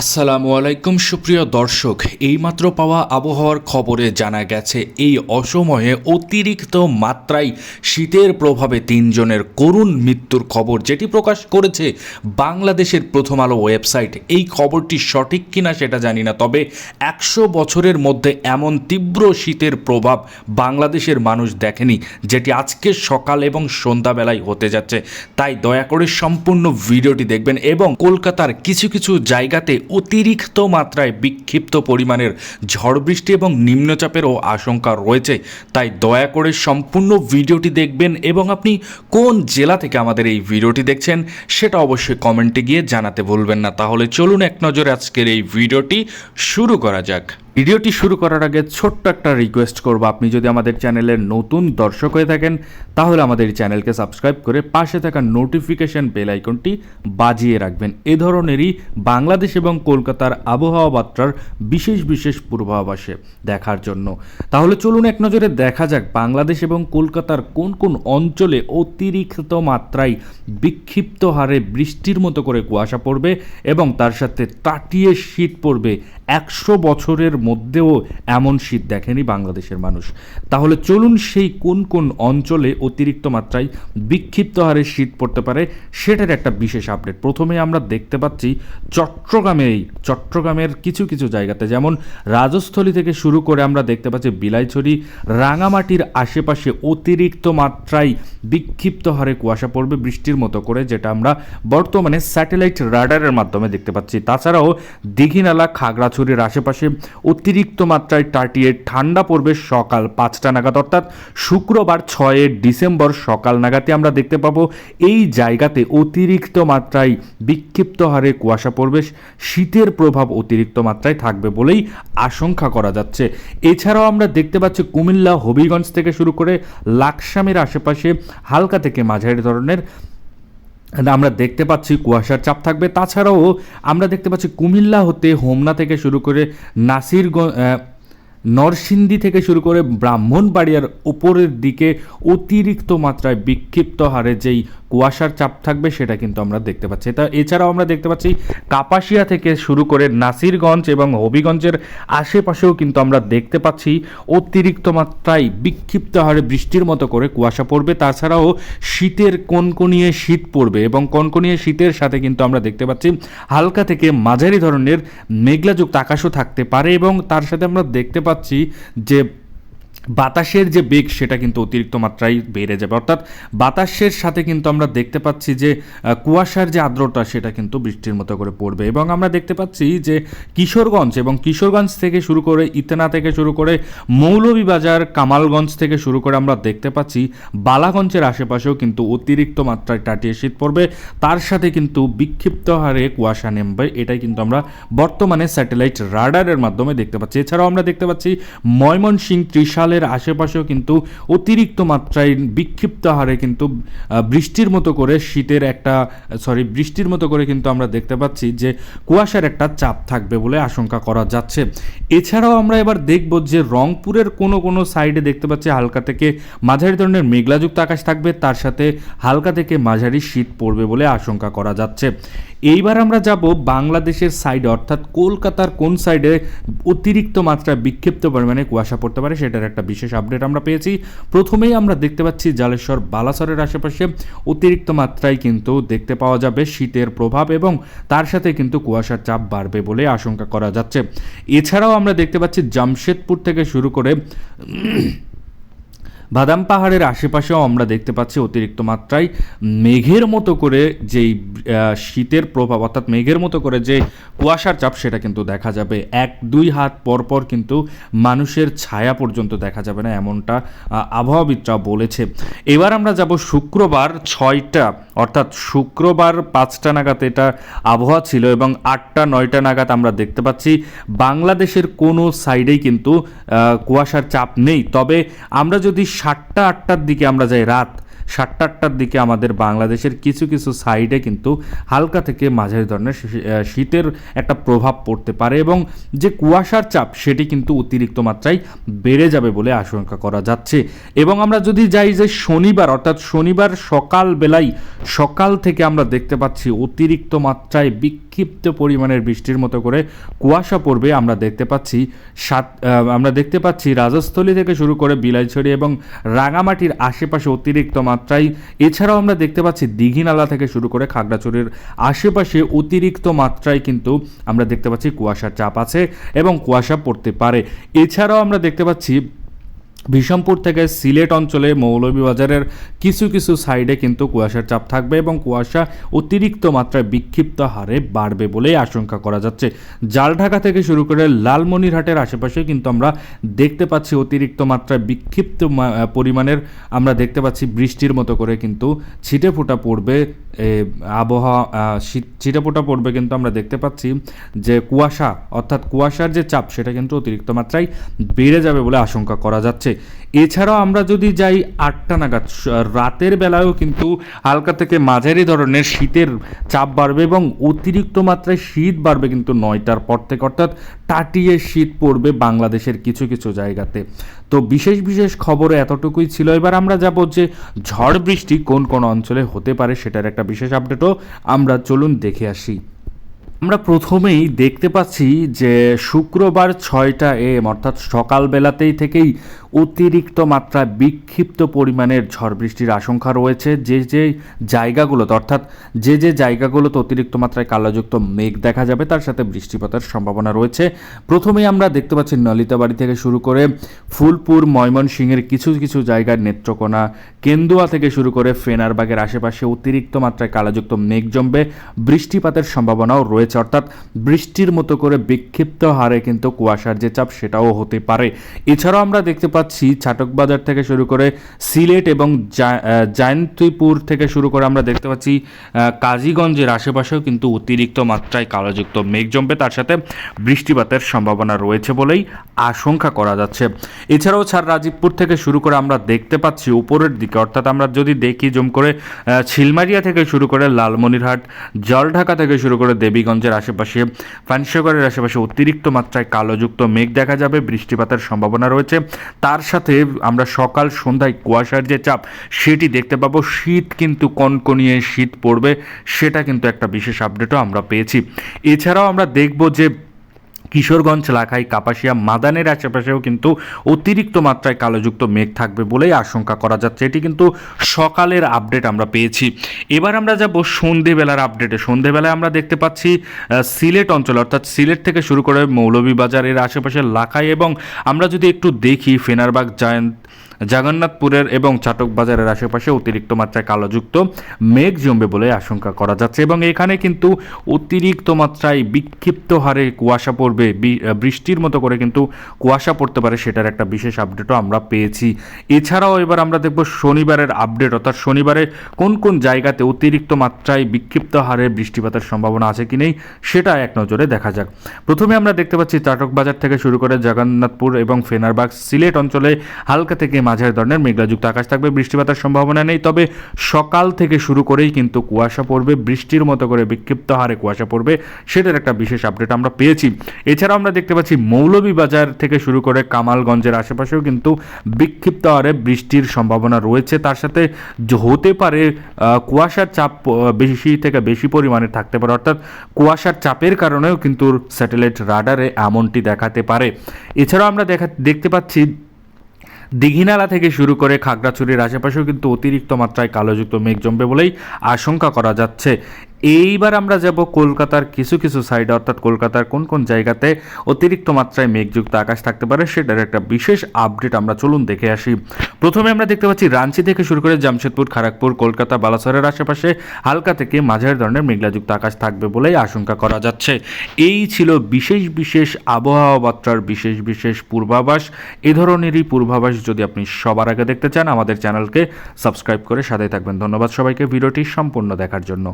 আসসালামু আলাইকুম, সুপ্রিয় দর্শক। এইমাত্র পাওয়া আবহাওয়ার খবরে জানা গেছে, এই অসময়ে অতিরিক্ত মাত্রায় শীতের প্রভাবে তিনজনের করুণ মৃত্যুর খবর, যেটি প্রকাশ করেছে বাংলাদেশের প্রথম আলো ওয়েবসাইট। এই খবরটি সঠিক কিনা সেটা জানি না, তবে একশো বছরের মধ্যে এমন তীব্র শীতের প্রভাব বাংলাদেশের মানুষ দেখেনি, যেটি আজকে সকাল এবং সন্ধ্যাবেলায় হতে যাচ্ছে। তাই দয়া করে সম্পূর্ণ ভিডিওটি দেখবেন এবং কলকাতার কিছু কিছু জায়গাতে অতিরিক্ত মাত্রায় বিক্ষিপ্ত পরিমাণের ঝড় বৃষ্টি এবং নিম্নচাপেরও আশঙ্কা রয়েছে। তাই দয়া করে সম্পূর্ণ ভিডিওটি দেখবেন এবং আপনি কোন জেলা থেকে আমাদের এই ভিডিওটি দেখছেন সেটা অবশ্যই কমেন্টে গিয়ে জানাতে ভুলবেন না। তাহলে চলুন এক নজরে আজকের এই ভিডিওটি শুরু করা যাক। ভিডিওটি শুরু করার আগে ছোট্ট একটা রিকোয়েস্ট করব। আপনি যদি আমাদের চ্যানেলের নতুন দর্শক হয়ে থাকেন, তাহলে আমাদের চ্যানেলকে সাবস্ক্রাইব করে পাশে থাকা নোটিফিকেশন বেল আইকনটি বাজিয়ে রাখবেন। এ ধরনেরই বাংলাদেশ এবং কলকাতার আবহাওয়া বার্তার বিশেষ বিশেষ পূর্বাভাসে দেখার জন্য। তাহলে চলুন এক নজরে দেখা যাক বাংলাদেশ এবং কলকাতার কোন কোন অঞ্চলে অতিরিক্ত মাত্রায় বিক্ষিপ্ত হারে বৃষ্টির মতো করে কুয়াশা পড়বে এবং তার সাথে তাটিয়ে শীত পড়বে। একশো বছরের মধ্যেও এমন শীত দেখেনি বাংলাদেশের মানুষ। তাহলে চলুন সেই কোন কোন অঞ্চলে অতিরিক্ত মাত্রায় বিক্ষিপ্ত হারে শীত পড়তে পারে সেটার একটা বিশেষ আপডেট। প্রথমে আমরা দেখতে পাচ্ছি চট্টগ্রামেই চট্টগ্রামের কিছু কিছু জায়গাতে যেমন রাজস্থলী থেকে শুরু করে আমরা দেখতে পাচ্ছি বিলাইছড়ি, রাঙামাটির আশেপাশে অতিরিক্ত মাত্রায় বিক্ষিপ্ত হারে কুয়াশা পড়বে বৃষ্টির মতো করে, যেটা আমরা বর্তমানে স্যাটেলাইট রাডারের মাধ্যমে দেখতে পাচ্ছি। তাছাড়াও দীঘিনালা, খাগড়াছড়ির আশেপাশে অতিরিক্ত মাত্রায় টাটিয়ে ঠান্ডা পড়বে সকাল পাঁচটা নাগাদ, অর্থাৎ শুক্রবার ছয় ডিসেম্বর সকাল নাগাদে আমরা দেখতে পাবো এই জায়গাতে অতিরিক্ত মাত্রায় বিক্ষিপ্ত হারে কুয়াশা পড়বে, শীতের প্রভাব অতিরিক্ত মাত্রায় থাকবে বলেই আশঙ্কা করা যাচ্ছে। এছাড়াও আমরা দেখতে পাচ্ছি কুমিল্লা হবিগঞ্জ থেকে শুরু করে লাকসামের আশেপাশে হালকা থেকে মাঝারি ধরনের আমরা দেখতে পাচ্ছি কুয়াশার চাপ থাকবে। তাছাড়াও আমরা দেখতে পাচ্ছি কুমিল্লা হতে হোমনা থেকে শুরু করে নাসিরগঞ্জ নরসিংদী থেকে শুরু করে ব্রাহ্মণবাড়িয়ার উপরের দিকে অতিরিক্ত মাত্রায় বিক্ষিপ্ত হারে যেই কুয়াশার চাপ থাকবে সেটা কিন্তু আমরা দেখতে পাচ্ছি। তা এছাড়াও আমরা দেখতে পাচ্ছি কাপাসিয়া থেকে শুরু করে নাসিরগঞ্জ এবং হবিগঞ্জের আশেপাশেও কিন্তু আমরা দেখতে পাচ্ছি অতিরিক্ত মাত্রায় বিক্ষিপ্ত হারে বৃষ্টির মতো করে কুয়াশা পড়বে। তাছাড়াও শীতের কনকনিয়ে শীত পড়বে এবং কনকনিয়ে শীতের সাথে কিন্তু আমরা দেখতে পাচ্ছি হালকা থেকে মাঝারি ধরনের মেঘলাযুক্ত আকাশও থাকতে পারে এবং তার সাথে আমরা দেখতে পাচ্ছি যে বাতাসের যে বেগ, সেটা কিন্তু অতিরিক্ত মাত্রায় বেড়ে যাবে। অর্থাৎ বাতাসের সাথে কিন্তু আমরা দেখতে পাচ্ছি যে কুয়াশার যে আর্দ্রতা, সেটা কিন্তু বৃষ্টির মতো করে পড়বে। এবং আমরা দেখতে পাচ্ছি যে, কিশোরগঞ্জ এবং কিশোরগঞ্জ থেকে শুরু করে ইতেনা থেকে শুরু করে মৌলভীবাজার, কামালগঞ্জ থেকে শুরু করে আমরা দেখতে পাচ্ছি, বালাগঞ্জের আশেপাশেও কিন্তু অতিরিক্ত মাত্রায় টাটিয়ে শীত পড়বে। তার সাথে কিন্তু বিক্ষিপ্ত হারে কুয়াশা নেমবে। এটাই কিন্তু আমরা বর্তমানে স্যাটেলাইট রাডারের মাধ্যমে দেখতে পাচ্ছি। এছাড়াও আমরা দেখতে পাচ্ছি ময়মনসিংহ ত্রিশালের আশেপাশেও কিন্তু অতিরিক্ত মাত্রায় বিক্ষিপ্ত হারে কিন্তু বৃষ্টির মতো করে শীতের একটা সরি বৃষ্টির মতো করে কিন্তু আমরা দেখতে পাচ্ছি যে কুয়াশার একটা চাপ থাকবে বলে আশঙ্কা করা যাচ্ছে। এছাড়াও আমরা এবার দেখব যে রংপুরের কোনো কোনো সাইডে দেখতে পাচ্ছি হালকা থেকে মাঝারি ধরনের মেঘলাযুক্ত আকাশ থাকবে, তার সাথে হালকা থেকে মাঝারি শীত পড়বে বলে আশঙ্কা করা যাচ্ছে। এইবার আমরা যাব বাংলাদেশের সাইডে, অর্থাৎ কলকাতার কোন সাইডে অতিরিক্ত মাত্রায় বিক্ষিপ্ত পরিমাণে কুয়াশা পড়তে পারে সেটার একটা বিশেষ আপডেট আমরা পেয়েছি। প্রথমেই আমরা দেখতে পাচ্ছি জালেশ্বর বালাসরের আশেপাশে অতিরিক্ত মাত্রায় কিন্তু দেখতে পাওয়া যাবে শীতের প্রভাব এবং তার সাথে কিন্তু কুয়াশার চাপ বাড়বে বলে আশঙ্কা করা যাচ্ছে। এছাড়াও আমরা দেখতে পাচ্ছি জামশেদপুর থেকে শুরু করে বাদাম পাহাড়ের আশেপাশেও আমরা দেখতে পাচ্ছি অতিরিক্ত মাত্রায় মেঘের মতো করে যেই শীতের প্রভাব, অর্থাৎ মেঘের মতো করে যে কুয়াশার চাপ, সেটা কিন্তু দেখা যাবে। এক, দুই হাত পর পর কিন্তু মানুষের ছায়া পর্যন্ত দেখা যাবে না এমনটা আবহাওয়াবিদরা বলেছে। এবার আমরা যাব শুক্রবার ছয়টা, অর্থাৎ শুক্রবার পাঁচটা নাগাদ এটা আবহাওয়া ছিল এবং আটটা, নয়টা নাগাদ আমরা দেখতে পাচ্ছি বাংলাদেশের কোনো সাইডেই কিন্তু কুয়াশার চাপ নেই। তবে আমরা যদি সাতটা, আটটার দিকে আমরা যাই রাত, সাতটা, আটটার দিকে আমাদের বাংলাদেশের কিছু কিছু সাইডে কিন্তু হালকা থেকে মাঝারি ধরনের শীতের একটা প্রভাব পড়তে পারে এবং যে কুয়াশার চাপ সেটি কিন্তু অতিরিক্ত মাত্রায় বেড়ে যাবে বলে আশঙ্কা করা যাচ্ছে। এবং আমরা যদি যাই যে শনিবার, অর্থাৎ শনিবার সকাল বেলায় সকাল থেকে আমরা দেখতে পাচ্ছি অতিরিক্ত মাত্রায় বিক্ষিপ্ত বিক্ষিপ্ত পরিমাণের বৃষ্টির মতো করে কুয়াশা পড়বে আমরা দেখতে পাচ্ছি। সাত আমরা দেখতে পাচ্ছি রাজস্থলী থেকে শুরু করে বিলাইছড়ি এবং রাঙামাটির আশেপাশে অতিরিক্ত মাত্রায়। এছাড়াও আমরা দেখতে পাচ্ছি দীঘিনালা থেকে শুরু করে খাগড়াছড়ির আশেপাশে অতিরিক্ত মাত্রায় কিন্তু আমরা দেখতে পাচ্ছি কুয়াশার চাপ আছে এবং কুয়াশা পড়তে পারে। এছাড়াও আমরা দেখতে পাচ্ছি বিষমপুর থেকে সিলেট অঞ্চলে মৌলভীবাজারের কিছু কিছু সাইডে কিন্তু কুয়াশার চাপ থাকবে এবং কুয়াশা অতিরিক্ত মাত্রায় বিক্ষিপ্ত হারে বাড়বে বলেই আশঙ্কা করা যাচ্ছে। জালঢাকা থেকে শুরু করে লালমনিরহাটের আশেপাশে কিন্তু আমরা দেখতে পাচ্ছি অতিরিক্ত মাত্রায় বিক্ষিপ্ত পরিমাণের আমরা দেখতে পাচ্ছি বৃষ্টির মতো করে কিন্তু ছিটে ফোঁটা পড়বে আবহাওয়া ছিটে ফোঁটা পড়বে কিন্তু আমরা দেখতে পাচ্ছি যে কুয়াশা অর্থাৎ কুয়াশার যে চাপ সেটা কিন্তু অতিরিক্ত মাত্রায় বেড়ে যাবে বলে আশঙ্কা করা যাচ্ছে। এছাড়াও আমরা যদি যাই আটটা নাগাদ রাতের বেলায়ও কিন্তু হালকা থেকে মাঝারি ধরনের শীতের চাপ বাড়বে এবং অতিরিক্ত মাত্রায় শীত বাড়বে কিন্তু নয়টার পর থেকে। অর্থাৎ টাটিয়ে শীত পড়বে বাংলাদেশের কিছু কিছু জায়গাতে। তো বিশেষ বিশেষ খবর এতটুকুই ছিল। এবার আমরা যাব যে ঝড় বৃষ্টি কোন কোন অঞ্চলে হতে পারে সেটার একটা বিশেষ আপডেটও আমরা চলুন দেখে আসি। আমরা প্রথমেই দেখতে পাচ্ছি যে শুক্রবার ছয়টা এম, অর্থাৎ সকালবেলাতেই থেকেই অতিরিক্ত মাত্রায় বিক্ষিপ্ত পরিমাণের ঝড় বৃষ্টির আশঙ্কা রয়েছে। যে যে জায়গাগুলোতে, অর্থাৎ যে যে জায়গাগুলোতে অতিরিক্ত মাত্রায় কালোযুক্ত মেঘ দেখা যাবে, তার সাথে বৃষ্টিপাতের সম্ভাবনা রয়েছে। প্রথমেই আমরা দেখতে পাচ্ছি নলিতাবাড়ি থেকে শুরু করে ফুলপুর, ময়মনসিংহের কিছু কিছু জায়গার নেত্রকোনা, কেন্দুয়া থেকে শুরু করে ফেনারবাগের আশেপাশে অতিরিক্ত মাত্রায় কালোযুক্ত মেঘ জমবে। বৃষ্টিপাতের সম্ভাবনাও রয়েছে, অর্থাৎ বৃষ্টির মতো করে বিক্ষিপ্ত হারে কিন্তু কুয়াশার যে চাপ, সেটাও হতে পারে। এছাড়াও আমরা দেখতে পাচ্ছি ছাটকবাজার থেকে শুরু করে সিলেট এবং জয়ন্তীপুর থেকে শুরু করে আমরা দেখতে পাচ্ছি কাজীগঞ্জের আশেপাশেও কিন্তু অতিরিক্ত মাত্রায় কালোযুক্ত মেঘ জমবে। তার সাথে বৃষ্টিপাতের সম্ভাবনা রয়েছে বলেই আশঙ্কা করা যাচ্ছে। এছাড়াও ছাড় রাজীবপুর থেকে শুরু করে আমরা দেখতে পাচ্ছি উপরের দিকে, অর্থাৎ আমরা যদি দেখি জম করে ছিলমারিয়া থেকে শুরু করে লালমনিরহাট, জলঢাকা থেকে শুরু করে দেবীগঞ্জের আশেপাশে পানিসাগরের আশেপাশে অতিরিক্ত মাত্রায় কালোযুক্ত মেঘ দেখা যাবে। বৃষ্টিপাতের সম্ভাবনা রয়েছে। তার সাথে আমরা সকাল সন্ধ্যায় কুয়াশার যে চাপ, সেটি দেখতে পাবো। শীত কিন্তু কনকনিয়ে শীত পড়বে, সেটা কিন্তু একটা বিশেষ আপডেটও আমরা পেয়েছি। এছাড়াও আমরা দেখব যে কিশোরগঞ্জ এলাকায় কাপাসিয়া মাদানের আশেপাশেও কিন্তু অতিরিক্ত মাত্রায় কালোযুক্ত মেঘ থাকবে বলেই আশঙ্কা করা যাচ্ছে। এটি কিন্তু সকালের আপডেট আমরা পেয়েছি। এবার আমরা যাব সন্ধেবেলার আপডেটে। সন্ধেবেলায় আমরা দেখতে পাচ্ছি সিলেট অঞ্চল, অর্থাৎ সিলেট থেকে শুরু করে মৌলভীবাজারের আশেপাশে লাখাই এবং আমরা যদি একটু দেখি, ফেনারবাগ, জায়ন্ত জগন্নাথপুরের এবং চাটক বাজারের আশেপাশে অতিরিক্ত মাত্রায় কালোযুক্ত মেঘ জমবে বলে আশঙ্কা করা যাচ্ছে এবং এখানে কিন্তু অতিরিক্ত মাত্রায় বিক্ষিপ্ত হারে কুয়াশা পড়বে। বৃষ্টির মতো করে কিন্তু কুয়াশা পড়তে পারে সেটার একটা বিশেষ আপডেটও আমরা পেয়েছি। এছাড়াও এবার আমরা দেখব শনিবারের আপডেট, অর্থাৎ শনিবারে কোন কোন জায়গাতে অতিরিক্ত মাত্রায় বিক্ষিপ্ত হারে বৃষ্টিপাতের সম্ভাবনা আছে কি নেই সেটা এক নজরে দেখা যাক। প্রথমে আমরা দেখতে পাচ্ছি চাটক বাজার থেকে শুরু করে জগন্নাথপুর এবং ফেনারবাগ সিলেট অঞ্চলে হালকা থেকে মাঝারি ধরনের মেঘলাযুক্ত আকাশ থাকবে, বৃষ্টিপাতের সম্ভাবনা নেই। তবে সকাল থেকে শুরু করেই কিন্তু কুয়াশা পড়বে, বৃষ্টির মতো করে বিক্ষিপ্ত হারে কুয়াশা পড়বে, সেটার একটা বিশেষ আপডেট আমরা পেয়েছি। এছাড়াও আমরা দেখতে পাচ্ছি মৌলভীবাজার থেকে শুরু করে কামালগঞ্জের আশেপাশেও কিন্তু বিক্ষিপ্ত হারে বৃষ্টির সম্ভাবনা রয়েছে। তার সাথে হতে পারে কুয়াশার চাপ বেশি থেকে বেশি পরিমাণে থাকতে পারে। অর্থাৎ কুয়াশার চাপের কারণেও কিন্তু স্যাটেলাইট রাডারে এমনটি দেখাতে পারে। এছাড়াও আমরা দেখা দেখতে পাচ্ছি দীঘিনালা থেকে শুরু করে খাগড়াছড়ির আশেপাশেও কিন্তু অতিরিক্ত মাত্রায় কালোযুক্ত মেঘ জমবে বলেই আশঙ্কা করা যাচ্ছে। এইবার আমরা যাব কলকাতার কিছু কিছু সাইডে অর্থাৎ কলকাতার কোন কোন জায়গাতে অতিরিক্ত মাত্রায় মেঘযুক্ত আকাশ থাকতে পারে, সেটার একটা বিশেষ আপডেট আমরা চলুন দেখে আসি। প্রথমে আমরা দেখতে পাচ্ছি রাঞ্চি থেকে শুরু করে জামশেদপুর খড়গপুর কলকাতা, বালাসরের আশেপাশে হালকা থেকে মাঝারি ধরনের মেঘলাযুক্ত আকাশ থাকবে বলেই আশঙ্কা করা যাচ্ছে। এই ছিল বিশেষ বিশেষ আবহাওয়া বার্তার বিশেষ বিশেষ পূর্বাভাস। এ ধরনেরই পূর্বাভাস যদি আপনি সবার আগে দেখতে চান, আমাদের চ্যানেলকে সাবস্ক্রাইব করে সাথে থাকবেন। ধন্যবাদ সবাইকে, ভিডিওটি সম্পূর্ণ দেখার জন্য।